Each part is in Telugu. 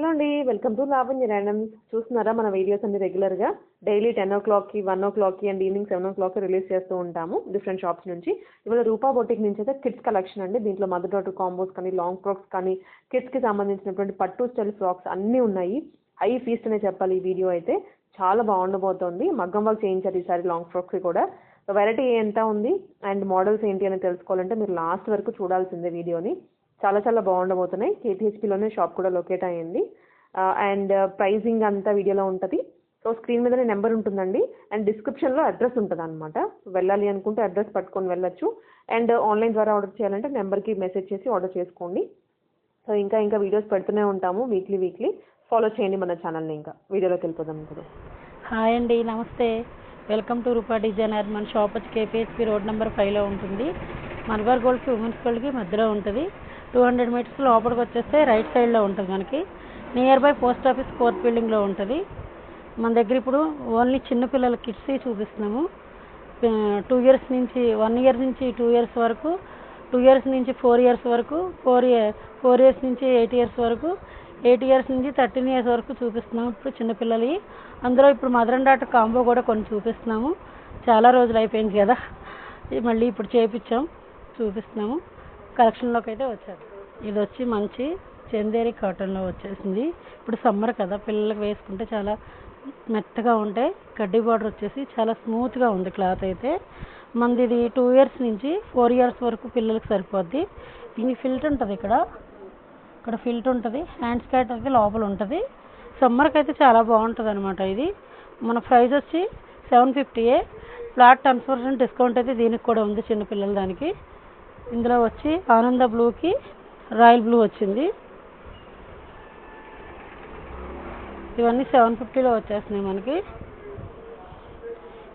హలో అండి. వెల్కమ్ టు లావణ్య ర్యాండమ్ చూస్తున్నారా మన వీడియోస్ అన్ని రెగ్యులర్గా? డైలీ టెన్ ఓ క్లాక్కి వన్ ఓ క్లాక్కి అండ్ ఈవినింగ్ సెవెన్ ఓ క్లాక్కి రిలీజ్ చేస్తూ ఉంటాము డిఫరెంట్ షాప్స్ నుంచి. ఇవాళ రూపా బొటిక్ నుంచి అయితే కిడ్స్ కలెక్షన్ అండి. దీంట్లో మదర్ డాటర్ కాంబోస్ కానీ లాంగ్ ఫ్రాక్స్ కానీ కిడ్స్కి సంబంధించినటువంటి పట్టు స్టైల్ ఫ్రాక్స్ అన్నీ ఉన్నాయి. హై ఫీస్ట్ అనే చెప్పాలి ఈ వీడియో అయితే. చాలా బాగుండబోతోంది. మగ్గం వర్క్ చేయించారు ఈసారి లాంగ్ ఫ్రాక్స్ కూడా. వెరైటీ ఎంత ఉంది? అండ్ మోడల్స్ ఏంటి అని తెలుసుకోవాలంటే మీరు లాస్ట్ వరకు చూడాల్సిందే వీడియోని. చాలా చాలా బాగుండబోతున్నాయి. కేటీహెచ్పిలోనే షాప్ కూడా లొకేట్ అయ్యింది. అండ్ ప్రైజింగ్ uh, అంతా వీడియోలో ఉంటుంది. సో స్క్రీన్ మీదనే నెంబర్ ఉంటుందండి. అండ్ డిస్క్రిప్షన్లో అడ్రస్ ఉంటుంది అనమాట వెళ్ళాలి అనుకుంటే అడ్రస్ పట్టుకొని వెళ్ళొచ్చు. అండ్ ఆన్లైన్ uh, ద్వారా ఆర్డర్ చేయాలంటే నెంబర్కి మెసేజ్ చేసి ఆర్డర్ చేసుకోండి. సో ఇంకా ఇంకా వీడియోస్ పెడుతూనే ఉంటాము వీక్లీ వీక్లీ ఫాలో చేయండి మన ఛానల్ని ఇంకా. వీడియోలోకి వెళ్ళిపోదాం ఇప్పుడు. హాయ్ అండి నమస్తే. వెల్కమ్ టు రూపా డిజైనర్ మన షాప్ వచ్చి కేపీహెచ్పి రోడ్ నెంబర్ ఫైవ్లో ఉంటుంది. మల్బార్ గోల్డ్కి ఉమెన్స్ గోల్డ్కి మధ్యలో ఉంటుంది. టూ హండ్రెడ్ మీటర్స్ లోపలికి వచ్చేస్తే రైట్ సైడ్లో ఉంటుంది మనకి. Near by post office court బిల్డింగ్లో ఉంటుంది. మన దగ్గర ఇప్పుడు ఓన్లీ చిన్నపిల్లల కిట్స్ చూపిస్తున్నాము. టూ ఇయర్స్ నుంచి వన్ ఇయర్ నుంచి టూ ఇయర్స్ వరకు టూ ఇయర్స్ నుంచి ఫోర్ ఇయర్స్ వరకు ఫోర్ ఇయర్ ఫోర్ ఇయర్స్ నుంచి ఎయిట్ ఇయర్స్ వరకు ఎయిట్ ఇయర్స్ నుంచి థర్టీన్ ఇయర్స్ వరకు చూపిస్తున్నాము ఇప్పుడు చిన్నపిల్లలవి అందులో ఇప్పుడు మదర్ అండ్ డాటర్ కాంబో కూడా కొన్ని చూపిస్తున్నాము. చాలా రోజులు అయిపోయింది కదా. మళ్ళీ ఇప్పుడు చేపించాం చూపిస్తున్నాము. కలెక్షన్లోకి అయితే వచ్చారు. ఇది వచ్చి మంచి చందేరి కాటన్లో వచ్చేసింది. ఇప్పుడు సమ్మర్ కదా పిల్లలకు వేసుకుంటే చాలా మెత్తగా ఉంటాయి కడ్డీ బార్డర్ వచ్చేసి చాలా స్మూత్గా ఉంది క్లాత్ అయితే. మనది ఇది టూ ఇయర్స్ నుంచి ఫోర్ ఇయర్స్ వరకు పిల్లలకి సరిపోద్ది. దీనికి ఫిల్ట్ ఉంటుంది ఇక్కడ. ఇక్కడ ఫిల్ట్ ఉంటుంది. హ్యాండ్ స్కాట్ అయితే లోపల ఉంటుంది. సమ్మర్కి అయితే చాలా బాగుంటుంది అనమాట ఇది. మన ప్రైస్ వచ్చి సెవెన్ ఫిఫ్టీయే. ఫ్లాట్ టెన్ పర్సెంట్ డిస్కౌంట్ అయితే దీనికి కూడా ఉంది చిన్నపిల్లల దానికి. ఇందులో వచ్చి ఆనంద బ్లూకి రాయల్ బ్లూ వచ్చింది. ఇవన్నీ సెవెన్ ఫిఫ్టీలో వచ్చేస్తున్నాయి మనకి.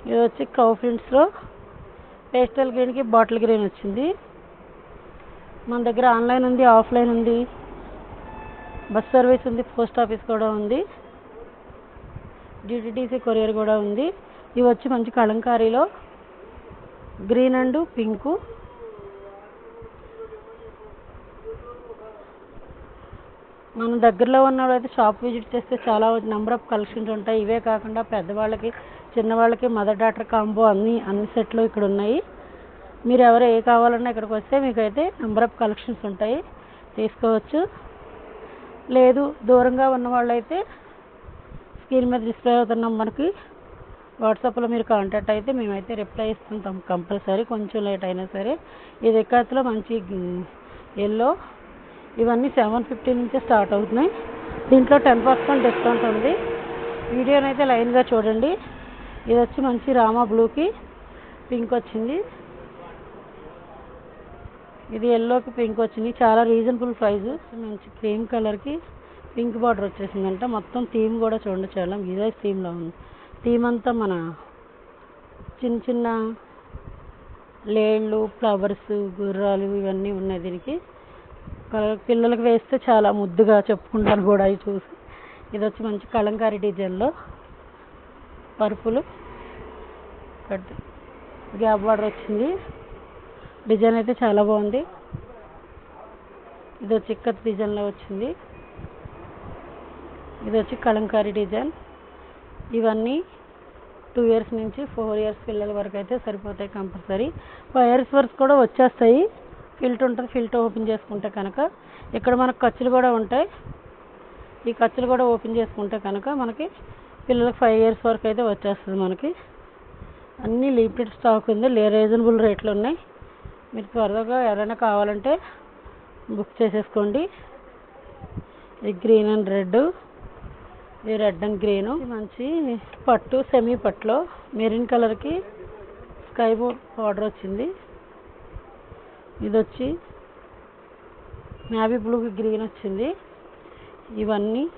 ఇది వచ్చి కౌ ప్రింట్స్లో. పేస్టల్ గ్రీన్కి బాటిల్ గ్రీన్ వచ్చింది. మన దగ్గర ఆన్లైన్ ఉంది ఆఫ్లైన్ ఉంది. బస్ సర్వీస్ ఉంది పోస్ట్ ఆఫీస్ కూడా ఉంది. డిటిడిసి కొరియర్ కూడా ఉంది. ఇవి వచ్చి మంచి కలంకారీలో గ్రీన్ అండ్ పింకు. మన దగ్గరలో ఉన్న వాళ్ళైతే షాప్ విజిట్ చేస్తే చాలా నెంబర్ ఆఫ్ కలెక్షన్స్ ఉంటాయి. ఇవే కాకుండా పెద్దవాళ్ళకి చిన్నవాళ్ళకి మదర్ డాటర్ కాంబో అన్ని అన్ని సెట్లు ఇక్కడ ఉన్నాయి. మీరు ఎవరు ఏ కావాలన్నా ఇక్కడికి వస్తే మీకు అయితే నెంబర్ ఆఫ్ కలెక్షన్స్ ఉంటాయి. తీసుకోవచ్చు. లేదు దూరంగా ఉన్న వాళ్ళైతే స్క్రీన్ మీద డిస్ప్లే అవుతున్న నెంబర్కి వాట్సాప్లో మీరు కాంటాక్ట్ అయితే మేమైతే రిప్లై ఇస్తుంటాం కంపల్సరీ కొంచెం లేట్ అయినా సరే. ఇది ఎక్కత్తులో మంచి ఎల్లో ఇవన్నీ సెవెన్ ఫిఫ్టీ నుంచే స్టార్ట్ అవుతున్నాయి. దీంట్లో టెన్ పర్సెంట్ డిస్కౌంట్ ఉంది. వీడియోని అయితే లైన్గా చూడండి. ఇది వచ్చి మంచి రామా బ్లూకి పింక్ వచ్చింది. ఇది ఎల్లోకి పింక్ వచ్చింది. చాలా రీజనబుల్ ప్రైస్ మంచి క్రీమ్ కలర్కి పింక్ బార్డర్ వచ్చేసిందంట. మొత్తం థీమ్ కూడా చూడండి చాలా. విజయ్ థీమ్లో ఉంది. థీమ్ అంతా మన చిన్న చిన్న లేళ్ళు ఫ్లవర్స్ గుర్రాలు ఇవన్నీ ఉన్నాయి దీనికి. పిల్లలకు వేస్తే చాలా ముద్దుగా చెప్పుకుంటారు కూడా అవి చూసి. ఇది వచ్చి మంచి కలంకారీ డిజైన్లో పరుపులు కట్ గ్యాప్ బార్డర్ వచ్చింది. డిజైన్ అయితే చాలా బాగుంది. ఇది వచ్చి ఇక్కత్ డిజైన్లో వచ్చింది. ఇది వచ్చి కలంకారీ డిజైన్. ఇవన్నీ టూ ఇయర్స్ నుంచి ఫోర్ ఇయర్స్ పిల్లల వరకు అయితే సరిపోతాయి కంపల్సరీ. ఫైవ్ ఇయర్స్ వరకు కూడా వచ్చేస్తాయి. ఫిల్ట్ ఉంటుంది ఫిల్ట్ ఓపెన్ చేసుకుంటే కనుక ఇక్కడ మనకు ఖర్చులు కూడా ఉంటాయి. ఈ ఖర్చులు కూడా ఓపెన్ చేసుకుంటే కనుక మనకి పిల్లలకి ఫైవ్ ఇయర్స్ వరకు అయితే వచ్చేస్తుంది మనకి. అన్నీ లిమిటెడ్ స్టాక్ ఉంది లే రీజనబుల్ రేట్లు ఉన్నాయి. మీరు త్వరగా ఎవరైనా కావాలంటే బుక్ చేసేసుకోండి. ఇది గ్రీన్ అండ్ రెడ్. ఇది రెడ్ అండ్ గ్రీన్. మంచి పట్టు సెమీ పట్టులో మెరూన్ కలర్కి స్కై బోర్డ్ బార్డర్ వచ్చింది. ఇది వచ్చి నావీ బ్లూకి గ్రీన్ వచ్చింది. ఇవన్నీ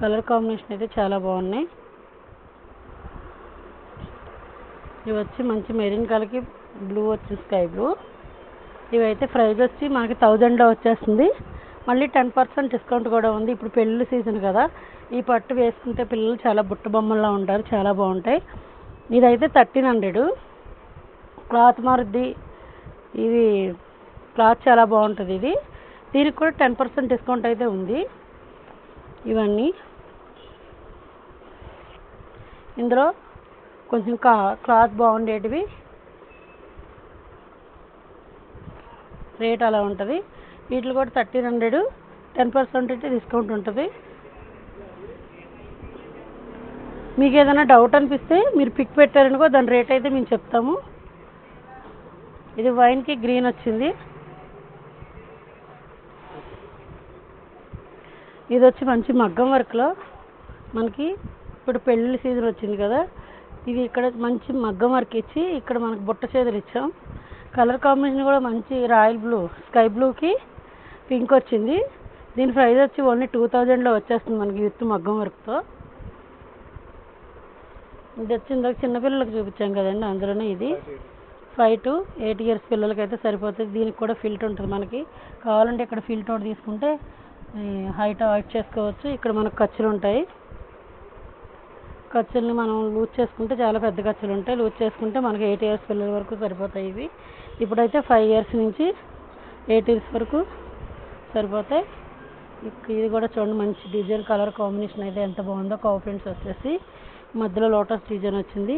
కలర్ కాంబినేషన్ అయితే చాలా బాగున్నాయి. ఇవి వచ్చి మంచి మెరీన్ కలర్కి బ్లూ వచ్చింది స్కై బ్లూ ఇవైతే ప్రైజ్ వచ్చి మనకి థౌజండ్లో వచ్చేస్తుంది. మళ్ళీ టెన్ పర్సెంట్ డిస్కౌంట్ కూడా ఉంది. ఇప్పుడు పెళ్ళి సీజన్ కదా. ఈ పట్టు వేసుకుంటే పిల్లలు చాలా బుట్ట బొమ్మల్లా ఉంటారు. చాలా బాగుంటాయి. ఇదైతే థర్టీన్ హండ్రెడ్ క్లాత్ మారుద్ది ఇది క్లాత్ చాలా బాగుంటుంది ఇది. దీనికి కూడా టెన్ పర్సెంట్ డిస్కౌంట్ అయితే ఉంది. ఇవన్నీ. ఇందులో కొంచెం కా క్లాత్ బాగుండేటివి. రేట్ అలా ఉంటుంది. వీటిలో కూడా థర్టీన్ హండ్రెడ్ టెన్ పర్సెంట్ అయితే డిస్కౌంట్ ఉంటుంది. మీకు ఏదైనా డౌట్ అనిపిస్తే మీరు పిక్ పెట్టారనుకో దాని రేట్ అయితే మేము చెప్తాము. ఇది వైన్కి గ్రీన్ వచ్చింది. ఇది వచ్చి మంచి మగ్గం వర్క్లో మనకి ఇప్పుడు పెళ్ళిళ్ళ సీజన్ వచ్చింది కదా. ఇది ఇక్కడ మంచి మగ్గం వర్క్ ఇచ్చి ఇక్కడ మనకు బుట్ట చేతులు ఇచ్చాం. కలర్ కాంబినేషన్ కూడా మంచి రాయల్ బ్లూ స్కై బ్లూకి పింక్ వచ్చింది. దీని ప్రైస్ వచ్చి ఓన్లీ టూ థౌజండ్లో వచ్చేస్తుంది మనకి విత్ మగ్గం వర్క్తో ఇది వచ్చి ఇందాక చిన్నపిల్లలకు చూపించాం కదండి అందులోనే ఇది. ఫైవ్ టు ఎయిట్ ఇయర్స్ పిల్లలకి అయితే సరిపోతుంది. దీనికి కూడా ఫిల్ట్ ఉంటుంది మనకి. కావాలంటే ఇక్కడ ఫిల్ట్ ఒకటి తీసుకుంటే హైట్ అవాయిడ్ చేసుకోవచ్చు. ఇక్కడ మనకు ఖర్చులు ఉంటాయి. ఖర్చుల్ని మనం లూజ్ చేసుకుంటే చాలా పెద్ద ఖర్చులు ఉంటాయి. లూజ్ చేసుకుంటే మనకి ఎయిట్ ఇయర్స్ పిల్లల వరకు సరిపోతాయి ఇవి. ఇప్పుడైతే ఫైవ్ ఇయర్స్ నుంచి ఎయిట్ ఇయర్స్ వరకు సరిపోతాయి. ఇది కూడా చూడండి మంచి డిజైన్ కలర్ కాంబినేషన్ అయితే ఎంత బాగుందో కవ్ వచ్చేసి. మధ్యలో లోటస్ డిజైన్ వచ్చింది.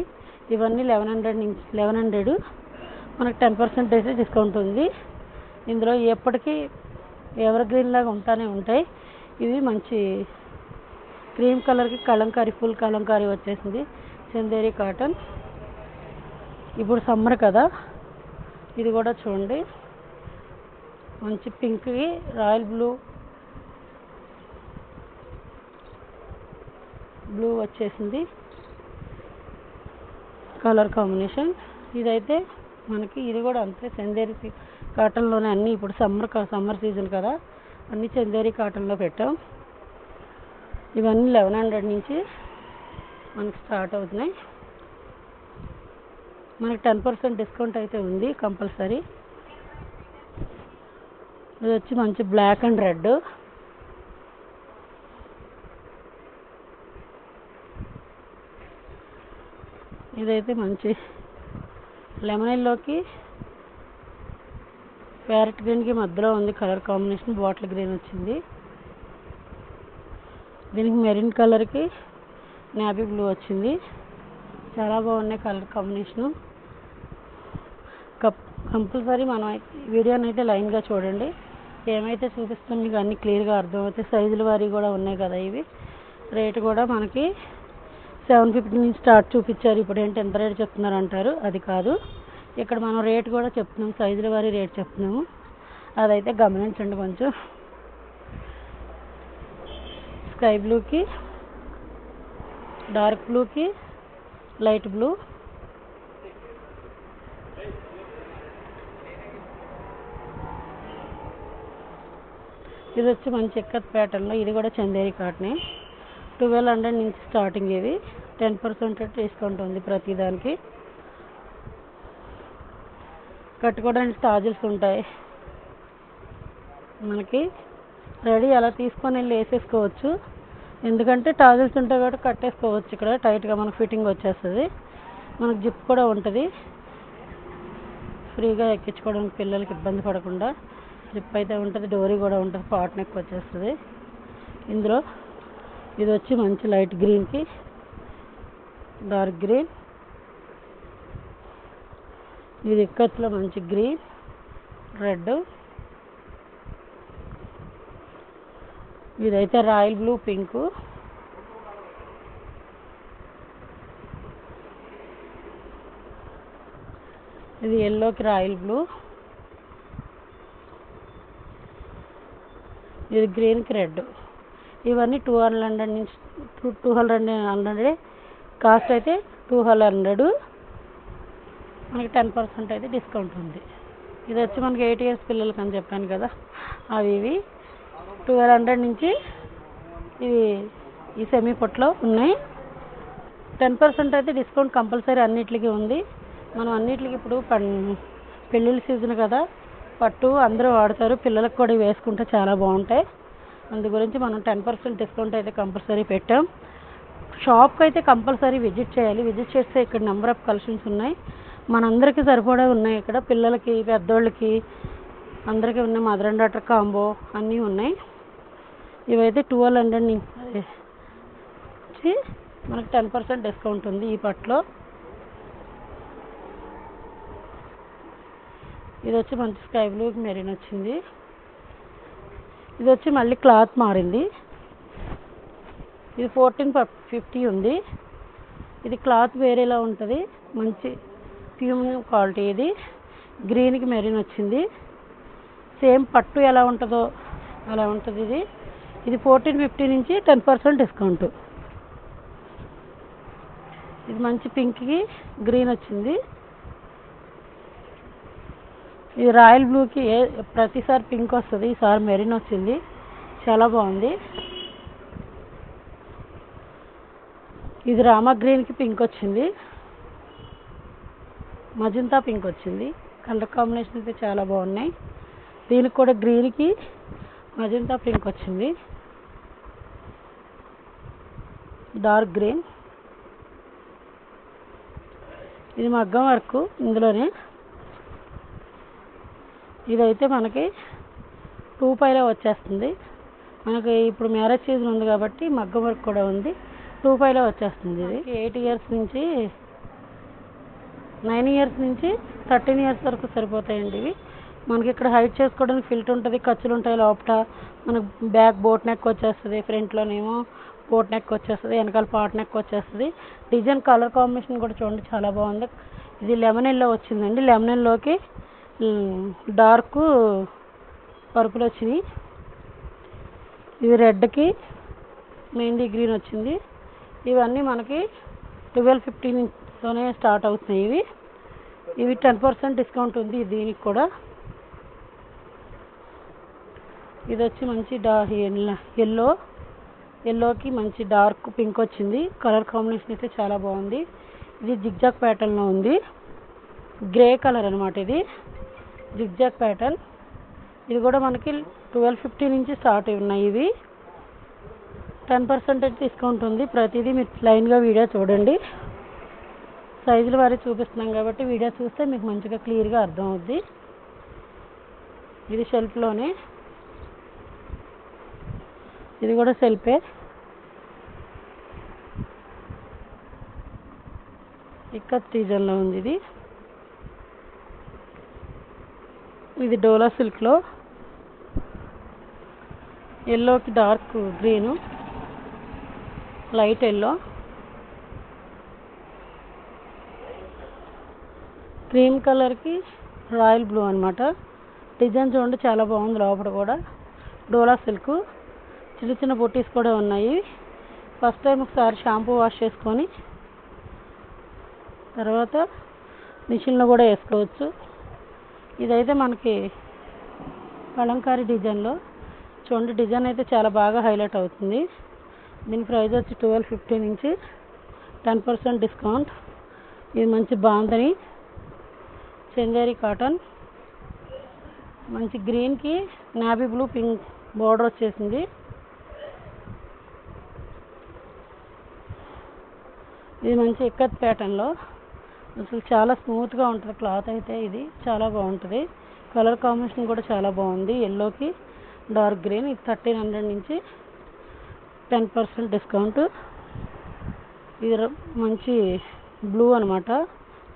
ఇవన్నీ లెవెన్ హండ్రెడ్ నుంచి లెవెన్ హండ్రెడ్ మనకు టెన్ పర్సెంటేజ్ డిస్కౌంట్ ఉంది. ఇందులో ఎప్పటికీ ఎవర్ గ్రీన్ లాగా ఉంటానే ఉంటాయి. ఇవి మంచి క్రీమ్ కలర్కి కలంకారీ ఫుల్ కలంకారీ వచ్చేసింది. చందేరి కాటన్. ఇప్పుడు సమ్మర్ కదా. ఇది కూడా చూడండి. మంచి పింక్కి రాయల్ బ్లూ. బ్లూ వచ్చేసింది. Colour combination. ఇదైతే మనకి ఇది కూడా అంతే. చందేరి కాటన్లోనే అన్నీ ఇప్పుడు సమ్మర్ కా- సమ్మర్ సీజన్ కదా. అన్నీ చందేరి కాటన్లో పెట్టాం. ఇవన్నీ లెవెన్ హండ్రెడ్ నుంచి మనకి స్టార్ట్ అవుతున్నాయి. మనకి టెన్ పర్సెంట్ డిస్కౌంట్ అయితే ఉంది కంపల్సరీ. ఇది వచ్చి మంచి బ్లాక్ అండ్ రెడ్. ఇదైతే మంచి లెమనెల్లోకి ప్యారెట్ గ్రీన్కి మధ్యలో ఉంది కలర్ కాంబినేషన్ బాటిల్ గ్రీన్ వచ్చింది. దీనికి మెరూన్ కలర్కి నావీ బ్లూ వచ్చింది. చాలా బాగున్నాయి కలర్ కాంబినేషను. కప్ కంపల్సరీ మనం వీడియోని అయితే లైన్గా చూడండి. ఏమైతే చూపిస్తుంది మీకు అన్నీ క్లియర్గా అర్థమవుతాయి. సైజుల వారి కూడా ఉన్నాయి కదా ఇవి. రేటు కూడా మనకి సెవెన్ ఫిఫ్టీ నుంచి స్టార్ట్ చూపించారు. ఇప్పుడు ఏంటి ఎంత రేట్ చెప్తున్నారు అంటారు. అది కాదు. ఇక్కడ మనం రేట్ కూడా చెప్తున్నాం. సైజుల వారి రేట్ చెప్తున్నాము. అదైతే గమనించండి కొంచెం. స్కై బ్లూకి డార్క్ బ్లూకి లైట్ బ్లూ. ఇది వచ్చి మంచి ఎక్కత్ ప్యాటర్న్లో. ఇది కూడా చందేరి కాటనే. ట్వెల్వ్ హండ్రెడ్ నుంచి స్టార్టింగ్ ఇది. టెన్ పర్సెంట్ డిస్కౌంట్ ఉంది ప్రతిదానికి. కట్టుకోవడానికి టాజిల్స్ ఉంటాయి. మనకి రెడీ అలా తీసుకొని వెళ్ళి వేసేసుకోవచ్చు. ఎందుకంటే టాజిల్స్ ఉంటాయి కాబట్టి కట్టేసుకోవచ్చు ఇక్కడ. టైట్గా మనకు ఫిట్టింగ్ వచ్చేస్తుంది. మనకు జిప్ కూడా ఉంటుంది. ఫ్రీగా ఎక్కించుకోవడానికి పిల్లలకి ఇబ్బంది పడకుండా జిప్ అయితే ఉంటుంది. డోరీ కూడా ఉంటుంది. పాట్ నెక్ వచ్చేస్తుంది. ఇందులో ఇది వచ్చి మంచి లైట్ గ్రీన్కి డార్క్ గ్రీన్ ఇది ఇక్కట్లో మంచి గ్రీన్ రెడ్ ఇదైతే రాయల్ బ్లూ పింకు ఇది ఎల్లోకి రాయల్ బ్లూ ఇది గ్రీన్కి రెడ్ ఇవన్నీ టూ హండ్రెడ్ నుంచి two two hundred hundred cost అయితే టూ హండ్రెడ్ మనకి టెన్ పర్సెంట్ అయితే డిస్కౌంట్ ఉంది. ఇది వచ్చి మనకి ఎయిట్ ఇయర్స్ పిల్లలకి అని చెప్పాను కదా. అవి ఇవి ట్వెల్వ్ హండ్రెడ్ నుంచి ఇవి ఈ సెమీ పొట్లో ఉన్నాయి. టెన్ పర్సెంట్ అయితే డిస్కౌంట్ కంపల్సరీ అన్నిటికీ ఉంది. మనం అన్నిటికీ ఇప్పుడు పెళ్ళిళ్ళ సీజన్ కదా. పట్టు అందరూ వాడతారు. పిల్లలకు కూడా ఇవి వేసుకుంటే చాలా బాగుంటాయి. అందు గురించి మనం టెన్ పర్సెంట్ డిస్కౌంట్ అయితే కంపల్సరీ పెట్టాం. షాప్కి అయితే కంపల్సరీ విజిట్ చేయాలి. విజిట్ చేస్తే ఇక్కడ నెంబర్ ఆఫ్ కలెక్షన్స్ ఉన్నాయి. మనందరికీ సరిపడా ఉన్నాయి ఇక్కడ. పిల్లలకి పెద్దోళ్ళకి అందరికీ ఉన్నాయి మదర్ అండ్ డాటర్ కాంబో అన్నీ ఉన్నాయి. ఇవైతే ట్వెల్వ్ హండ్రెడ్ నుంచి మనకు టెన్ పర్సెంట్ డిస్కౌంట్ ఉంది ఈ పట్లో. ఇది వచ్చి మంచి స్కై బ్లూ మెరీన్ వచ్చింది. ఇది వచ్చి మళ్ళీ క్లాత్ మారింది. ఇది ఫోర్టీన్ ఫిఫ్టీ ఉంది. ఇది క్లాత్ వేరేలా ఉంటుంది. మంచి ప్రీమియం క్వాలిటీ ఇది. గ్రీన్కి మెరీన్ వచ్చింది. సేమ్ పట్టు ఎలా ఉంటుందో అలా ఉంటుంది ఇది. ఇది ఫోర్టీన్ ఫిఫ్టీ నుంచి టెన్ పర్సెంట్ డిస్కౌంట్. ఇది మంచి పింక్కి గ్రీన్ వచ్చింది. ఇది రాయల్ బ్లూకి ఏ ప్రతిసారి పింక్ వస్తుంది. ఈసారి మెరీన్ వచ్చింది. చాలా బాగుంది. ఇది రామా గ్రీన్కి పింక్ వచ్చింది. మజంతా పింక్ వచ్చింది. కలర్ కాంబినేషన్ అయితే చాలా బాగున్నాయి. దీనికి కూడా గ్రీన్కి మజంతా పింక్ వచ్చింది. Dark green. ఇది మగ్గం వర్క్ ఇందులోనే. ఇదైతే మనకి టూ పైలో వచ్చేస్తుంది. మనకి ఇప్పుడు మ్యారేజ్ సీజన్ ఉంది కాబట్టి మగ్గం వర్క్ కూడా ఉంది. టూ ఫైవ్లో వచ్చేస్తుంది ఇది. ఎయిట్ ఇయర్స్ నుంచి నైన్ ఇయర్స్ నుంచి థర్టీన్ ఇయర్స్ వరకు సరిపోతాయండి ఇవి. మనకి ఇక్కడ హైట్ చేసుకోవడానికి ఫిల్ట్ ఉంటుంది ఖర్చులు ఉంటాయి లోపల మనకు బ్యాక్ బోట్ నెక్ వచ్చేస్తుంది ఫ్రంట్లోనేమో బోట్ నెక్ వచ్చేస్తుంది వెనకాల పాట్ నెక్ వచ్చేస్తుంది. డిజైన్ కలర్ కాంబినేషన్ కూడా చూడండి చాలా బాగుంది. ఇది లెమన్ ఎల్లో వచ్చిందండి. లెమన్ ఎల్లోకి డార్క్ పర్పుల్ వచ్చినాయి. ఇది రెడ్కి మెహందీ గ్రీన్ వచ్చింది. ఇవన్నీ మనకి ట్వెల్వ్ ఫిఫ్టీన్తోనే స్టార్ట్ అవుతున్నాయి ఇవి. ఇవి టెన్ పర్సెంట్ డిస్కౌంట్ ఉంది దీనికి కూడా. ఇది వచ్చి మంచి డా ఎల్లో ఎల్లోకి మంచి డార్క్ పింక్ వచ్చింది. కలర్ కాంబినేషన్ అయితే చాలా బాగుంది. ఇది జిగ్జాగ్ ప్యాటర్న్లో ఉంది. గ్రే కలర్ అనమాట ఇది. జిగ్జాగ్ ప్యాటర్న్ ఇది కూడా మనకి ట్వెల్వ్ ఫిఫ్టీ నుంచి స్టార్ట్ ఉన్నాయి ఇవి. టెన్ పర్సెంటేజ్ డిస్కౌంట్ ఉంది. ప్రతిదీ మీరు లైన్గా వీడియో చూడండి. సైజుల వారి చూపిస్తున్నాం కాబట్టి వీడియో చూస్తే మీకు మంచిగా క్లియర్గా అర్థం అవుద్ది ఇది షెల్ఫ్లోనే. ఇది కూడా సెల్ఫే ఇక్కత్ డిజైన్లో ఉంది ఇది. ఇది డోలా సిల్క్లో. ఎల్లోకి dark green. Light yellow. Cream కలర్కి రాయల్ బ్లూ అనమాట డిజైన్ చూడండి చాలా బాగుంది లోపల కూడా. డోలా సిల్క్. చిన్న చిన్న బొట్టీస్ కూడా ఉన్నాయి. ఫస్ట్ టైం ఒకసారి షాంపూ వాష్ చేసుకొని తర్వాత మిషన్లో కూడా వేసుకోవచ్చు. ఇదైతే మనకి కలంకారీ డిజైన్లో. చూడండి డిజైన్ అయితే చాలా బాగా హైలైట్ అవుతుంది. దీని ప్రైస్ వచ్చి ట్వెల్వ్ ఫిఫ్టీ నుంచి టెన్ పర్సెంట్ డిస్కౌంట్. ఇది మంచి బాందని. చందేరి కాటన్. మంచి గ్రీన్కి నాబీ బ్లూ పింక్ బార్డర్ వచ్చేసింది. ఇది మంచి ఇక్కత్ ప్యాటర్న్లో. అసలు చాలా స్మూత్గా ఉంటుంది. క్లాత్ అయితే ఇది చాలా బాగుంటుంది. కలర్ కాంబినేషన్ కూడా చాలా బాగుంది. ఎల్లోకి డార్క్ గ్రీన్ ఇది థర్టీన్ హండ్రెడ్ నుంచి టెన్ పర్సెంట్ డిస్కౌంట్ ఇది మంచి బ్లూ అనమాట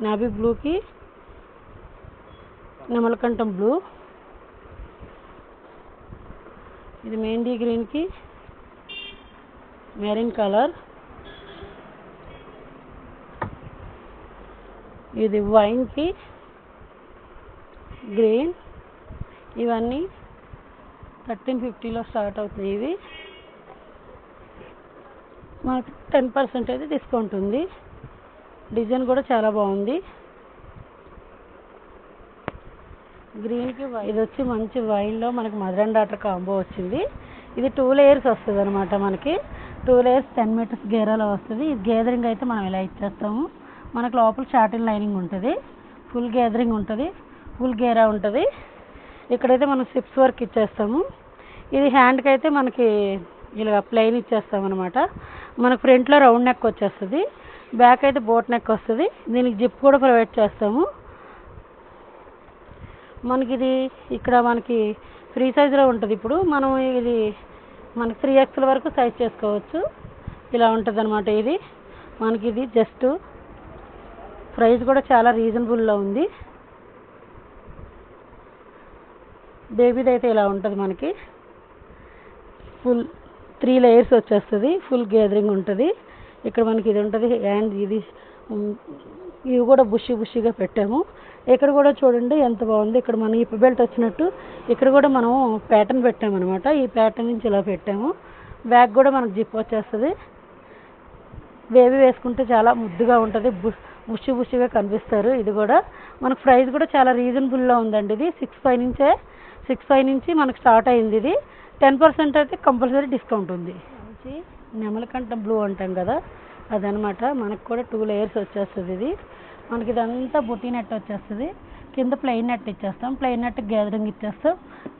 నాబీ బ్లూకి నెమలకంఠం బ్లూ ఇది మెహందీ గ్రీన్కి మెరీన్ కలర్ ఇది వైన్కి గ్రీన్. ఇవన్నీ థర్టీన్ ఫిఫ్టీలో స్టార్ట్ అవుతాయి ఇవి. మనకి టెన్ పర్సెంట్ అయితే డిస్కౌంట్ ఉంది. డిజైన్ కూడా చాలా బాగుంది. గ్రీన్కి ఇది వచ్చి మంచి వైన్లో మనకి మదర్ అండ్ డాటర్ కాంబో వచ్చింది. ఇది టూ లేయర్స్ వస్తుంది అనమాట మనకి. టూ లేయర్స్ టెన్ మీటర్స్ గేరాలో వస్తుంది. ఇది గేదరింగ్ అయితే మనం ఇలా ఇచ్చేస్తాము? మనకు లోపల చాటిన్ లైనింగ్ ఉంటుంది ఫుల్ గ్యాదరింగ్ ఉంటుంది ఫుల్ గేరా ఉంటుంది. ఇక్కడైతే మనం సిప్స్ వర్క్ ఇచ్చేస్తాము. ఇది హ్యాండ్కి అయితే మనకి ఇలా ప్లెయిన్ ఇచ్చేస్తాం అనమాట మనకు ఫ్రంట్లో రౌండ్ నెక్ వచ్చేస్తుంది. బ్యాక్ అయితే బోట్ నెక్ వస్తుంది. దీనికి జిప్ కూడా ప్రొవైడ్ చేస్తాము. మనకి ఇది ఇక్కడ మనకి ఫ్రీ సైజులో ఉంటుంది ఇప్పుడు. మనం ఇది మనకి త్రీ ఎక్స్ల వరకు సైజ్ చేసుకోవచ్చు. ఇలా ఉంటుంది అనమాట ఇది. మనకి ఇది జస్ట్ ప్రైస్ కూడా చాలా రీజనబుల్లో ఉంది. బేబీది అయితే ఇలా ఉంటుంది మనకి. ఫుల్ త్రీ లేయర్స్ వచ్చేస్తుంది. ఫుల్ గేదరింగ్ ఉంటుంది. ఇక్కడ మనకి ఇది ఉంటుంది. అండ్ ఇది ఇవి కూడా బుషి బుషిగా పెట్టాము. ఇక్కడ కూడా చూడండి ఎంత బాగుంది. ఇక్కడ మనం ఇప్పు బెల్ట్ వచ్చినట్టు ఇక్కడ కూడా మనం ప్యాటర్న్ పెట్టామన్నమాట. ఈ ప్యాటర్న్ నుంచి ఇలా పెట్టాము. బ్యాగ్ కూడా మనకు జిప్ వచ్చేస్తుంది. బేబీ వేసుకుంటే చాలా ముద్దుగా ఉంటుంది. బుష్ బుషి బుషిగా కనిపిస్తారు. ఇది కూడా మనకు ప్రైస్ కూడా చాలా రీజనబుల్లో ఉందండి ఇది. సిక్స్ ఫైవ్ నుంచే సిక్స్ ఫైవ్ నుంచి మనకు స్టార్ట్ అయింది ఇది. టెన్ పర్సెంట్ అయితే కంపల్సరీ డిస్కౌంట్ ఉంది. నెమలకంఠం బ్లూ అంటాం కదా అదనమాట. మనకు కూడా టూ లేయర్స్ వచ్చేస్తుంది ఇది. మనకి ఇదంతా బుటీ నెట్ వచ్చేస్తుంది. కింద ప్లెయిన్ నెట్ ఇచ్చేస్తాం. ప్లెయిన్ నెట్ గ్యాదరింగ్ ఇచ్చేస్తాం.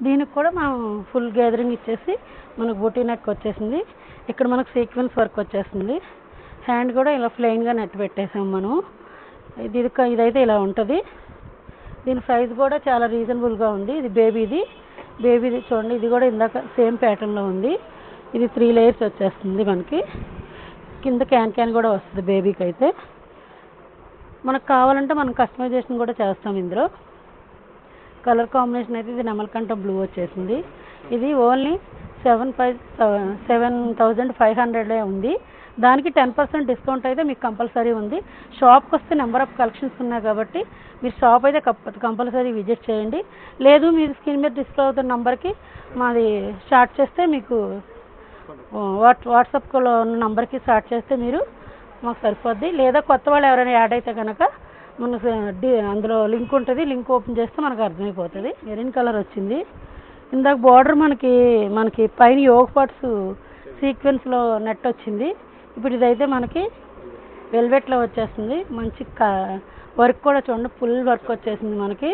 దీనికి కూడా మనం ఫుల్ గ్యాదరింగ్ ఇచ్చేసి మనకు బుటీ నెక్ వచ్చేసింది. ఇక్కడ మనకు సీక్వెన్స్ వర్క్ వచ్చేస్తుంది హ్యాండ్ కూడా ఇలా ప్లెయిన్గా నెట్ పెట్టేసాం మనం ఇది ఇది ఇదైతే ఇలా ఉంటుంది. దీని ప్రైస్ కూడా చాలా రీజనబుల్గా ఉంది. ఇది బేబీది. బేబీది చూడండి ఇది కూడా ఇందాక సేమ్ ప్యాటర్న్లో ఉంది. ఇది త్రీ లేయర్స్ వచ్చేస్తుంది మనకి. కింద క్యాన్ క్యాన్ కూడా వస్తుంది బేబీకి అయితే మనకు కావాలంటే మనం కస్టమైజేషన్ కూడా చేస్తాం ఇందులో. కలర్ కాంబినేషన్ అయితే ఇది నెమలకంఠ బ్లూ వచ్చేసింది. ఇది only seven five seven thousand five హండ్రెడ్లో ఉంది. దానికి టెన్ పర్సెంట్ డిస్కౌంట్ అయితే మీకు కంపల్సరీ ఉంది. షాప్కి వస్తే నెంబర్ ఆఫ్ కలెక్షన్స్ ఉన్నాయి కాబట్టి మీరు షాప్ అయితే కంపల్సరీ విజిట్ చేయండి. లేదు మీరు స్క్రీన్ మీద డిస్ప్లే అవుతున్న నెంబర్కి మాది స్టార్ట్ చేస్తే మీకు వాట్ వాట్సాప్లో ఉన్న నెంబర్కి స్టార్ట్ చేస్తే మీరు మాకు సరిపోద్ది. లేదా కొత్త వాళ్ళు ఎవరైనా యాడ్ అయితే కనుక మనకు అందులో లింక్ ఉంటుంది. లింక్ ఓపెన్ చేస్తే మనకు అర్థమైపోతుంది. మెరూన్ కలర్ వచ్చింది. ఇందాక బార్డర్ మనకి మనకి పైన యోగ పార్ట్స్ సీక్వెన్స్లో నెట్ వచ్చింది. ఇప్పుడు ఇదైతే మనకి వెల్వెట్లో వచ్చేస్తుంది. మంచి వర్క్ కూడా చూడండి ఫుల్ వర్క్ వచ్చేసింది మనకి.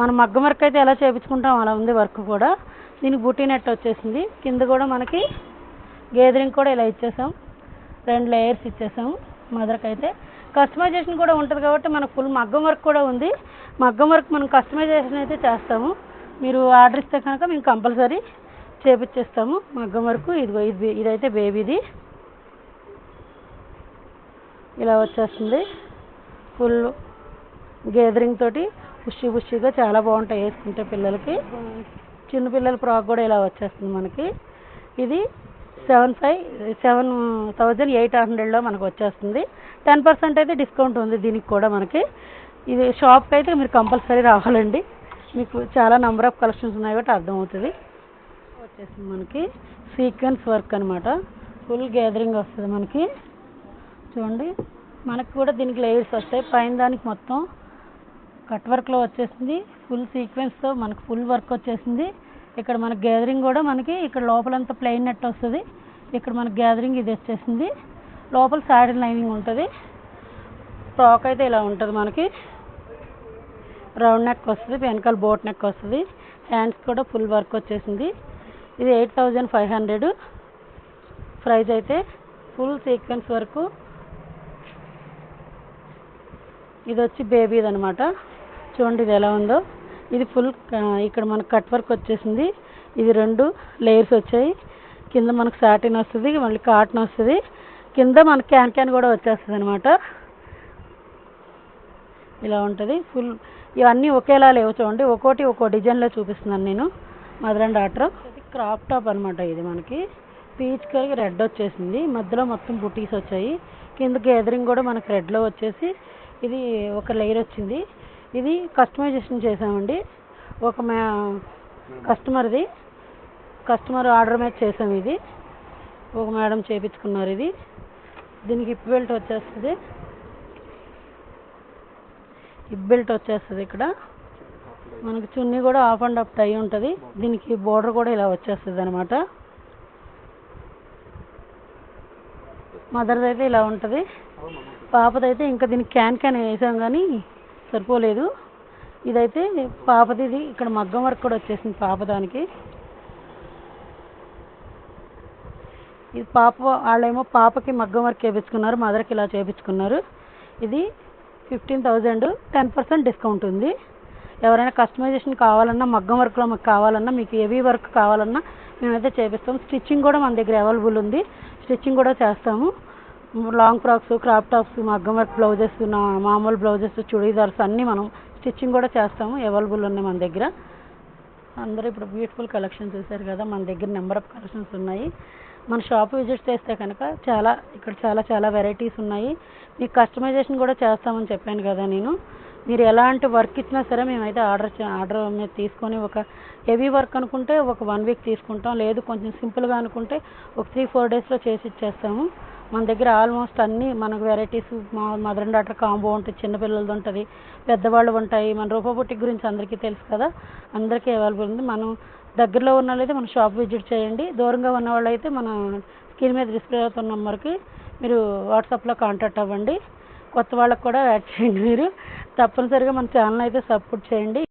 మన మగ్గం వర్క్ అయితే ఎలా చేయించుకుంటాం అలా ఉంది వర్క్ కూడా. దీనికి బుట్టి నెట్ వచ్చేసింది. కింద కూడా మనకి గేదరింగ్ కూడా ఇలా ఇచ్చేసాం. రెండు లేయర్స్ ఇచ్చేసాం మదర్కి అయితే. కస్టమైజేషన్ కూడా ఉంటుంది కాబట్టి మనకు ఫుల్ మగ్గం వర్క్ కూడా ఉంది. మగ్గం వర్క్ మనం కస్టమైజేషన్ అయితే చేస్తాము. మీరు ఆర్డర్ ఇస్తే కనుక మేము కంపల్సరీ చేపించేస్తాము. మగ్గం వర్క్ ఇది ఇది ఇదైతే బేబీది ఇలా వచ్చేస్తుంది. ఫుల్ గేదరింగ్ తోటి ఉషి ఉషిగా చాలా బాగుంటాయి వేసుకుంటే పిల్లలకి. చిన్న పిల్లల ఫ్రాక్ కూడా ఇలా వచ్చేస్తుంది మనకి. ఇది seven five seven thousand eight హండ్రెడ్లో మనకు వచ్చేస్తుంది. టెన్ పర్సెంట్ అయితే డిస్కౌంట్ ఉంది దీనికి కూడా మనకి. ఇది షాప్కి అయితే మీరు కంపల్సరీ రావాలండి. మీకు చాలా నెంబర్ ఆఫ్ కలెక్షన్స్ ఉన్నాయి కాబట్టి అర్థమవుతుంది. వచ్చేసింది మనకి. సీక్వెన్స్ వర్క్ అనమాట ఫుల్ గ్యాదరింగ్ వస్తుంది మనకి. చూడండి. మనకు కూడా దీనికి లేయర్స్ వస్తాయి. పైన దానికి మొత్తం కట్ వర్క్లో వచ్చేసింది. ఫుల్ సీక్వెన్స్తో మనకు ఫుల్ వర్క్ వచ్చేసింది. ఇక్కడ మన గ్యాదరింగ్ కూడా మనకి ఇక్కడ లోపలంతా ప్లెయిన్ నెట్ వస్తుంది. ఇక్కడ మనకి గ్యాదరింగ్ ఇది వచ్చేసింది. లోపల సాడిల్ లైనింగ్ ఉంటుంది. ఫ్రాక్ అయితే ఇలా ఉంటుంది మనకి. రౌండ్ నెక్ వస్తుంది. వెనకాల బోట్ నెక్ వస్తుంది. హ్యాండ్స్ కూడా ఫుల్ వర్క్ వచ్చేసింది. ఇది eight thousand five hundred price అయితే ఫుల్ సీక్వెన్స్ వరకు ఇది వచ్చి బేబీది అనమాట చూడండి ఇది ఎలా ఉందో. ఇది ఫుల్ ఇక్కడ మనకు కట్ వర్క్ వచ్చేసింది. ఇది రెండు లేయర్స్ వచ్చాయి. కింద మనకు సాటిన్ వస్తుంది మళ్ళీ కాటన్ వస్తుంది. కింద మనకి క్యాన్ క్యాన్ కూడా వచ్చేస్తుంది అనమాట ఇలా ఉంటుంది. ఫుల్ ఇవన్నీ ఒకేలా లేవు చూడండి. ఒక్కోటి ఒక్కో డిజైన్లో చూపిస్తున్నాను నేను. Mother and daughter. Crop top అనమాట ఇది మనకి. పీచ్ కలర్ రెడ్ వచ్చేసింది. మధ్యలో మొత్తం బుటీస్ వచ్చాయి. కింద గ్యాదరింగ్ కూడా మనకి రెడ్లో వచ్చేసి ఇది ఒక లేయర్ వచ్చింది. ఇది కస్టమైజేషన్ చేసామండి ఒక మ్యా కస్టమర్ది కస్టమర్ ఆర్డర్ మీద చేసాం ఇది. ఒక మేడం చేపించుకున్నారు ఇది. దీనికి హిప్ బెల్ట్ వచ్చేస్తుంది. హిప్ బెల్ట్ వచ్చేస్తుంది ఇక్కడ. మనకి చున్నీ కూడా ఆఫ్ అండ్ అప్ టై ఉంటుంది. దీనికి బోర్డర్ కూడా ఇలా వచ్చేస్తుంది అనమాట మదర్ది అయితే ఇలా ఉంటుంది. పాపదైతే ఇంకా దీన్ని క్యాన్ క్యాన్ వేసాం కానీ సరిపోలేదు. ఇదైతే పాపది ఇది ఇక్కడ మగ్గం వర్క్ కూడా వచ్చేసింది పాప దానికి ఇది పాప వాళ్ళేమో పాపకి మగ్గం వర్క్ చేయించుకున్నారు మదర్కి ఇలా చేయించుకున్నారు ఇది fifteen thousand ten percent discount ఉంది. ఎవరైనా కస్టమైజేషన్ కావాలన్నా మగ్గం వర్క్లో మాకు కావాలన్నా మీకు హెవీ వర్క్ కావాలన్నా మేమైతే చేపిస్తాం. స్టిచ్చింగ్ కూడా మన దగ్గర అవైలబుల్ ఉంది. స్టిచ్చింగ్ కూడా చేస్తాము. లాంగ్ ఫ్రాక్స్ క్రాప్ టాప్స్ మగ్గం వర్క్ బ్లౌజెస్ మామూలు బ్లౌజెస్ చుడీదార్స్ అన్నీ మనం స్టిచ్చింగ్ కూడా చేస్తాము. అవైలబుల్ ఉన్నాయి మన దగ్గర. అందరూ ఇప్పుడు బ్యూటిఫుల్ కలెక్షన్ చూశారు కదా మన దగ్గర నెంబర్ ఆఫ్ కలెక్షన్స్ ఉన్నాయి. మన షాప్ విజిట్ చేస్తే కనుక చాలా ఇక్కడ చాలా చాలా వెరైటీస్ ఉన్నాయి. మీకు కస్టమైజేషన్ కూడా చేస్తామని చెప్పాను కదా నేను. మీరు ఎలాంటి వర్క్ ఇచ్చినా సరే మేమైతే ఆర్డర్ ఆర్డర్ మీద తీసుకొని ఒక హెవీ వర్క్ అనుకుంటే ఒక వన్ వీక్ తీసుకుంటాం. లేదు కొంచెం సింపుల్గా అనుకుంటే ఒక త్రీ ఫోర్ డేస్లో చేసి ఇచ్చేస్తాము. మన దగ్గర ఆల్మోస్ట్ అన్ని మనకు వెరైటీస్ మా మదర్ అండ్ డాటర్ కాంబో ఉంటుంది చిన్నపిల్లలది ఉంటుంది పెద్దవాళ్ళు ఉంటాయి. మన రూపా గురించి అందరికీ తెలుసు కదా అందరికీ అవైలబుల్ ఉంది. మనం దగ్గరలో ఉన్న వాళ్ళైతే మన షాప్ విజిట్ చేయండి. దూరంగా ఉన్న వాళ్ళైతే మన స్క్రీన్ మీద డిస్ప్లే అవుతున్న నెంబర్కి మీరు వాట్సాప్లో కాంటాక్ట్ అవ్వండి. కొత్త వాళ్ళకి కూడా యాడ్ చేయండి మీరు. తప్పనిసరిగా మన ఛానల్ అయితే సపోర్ట్ చేయండి.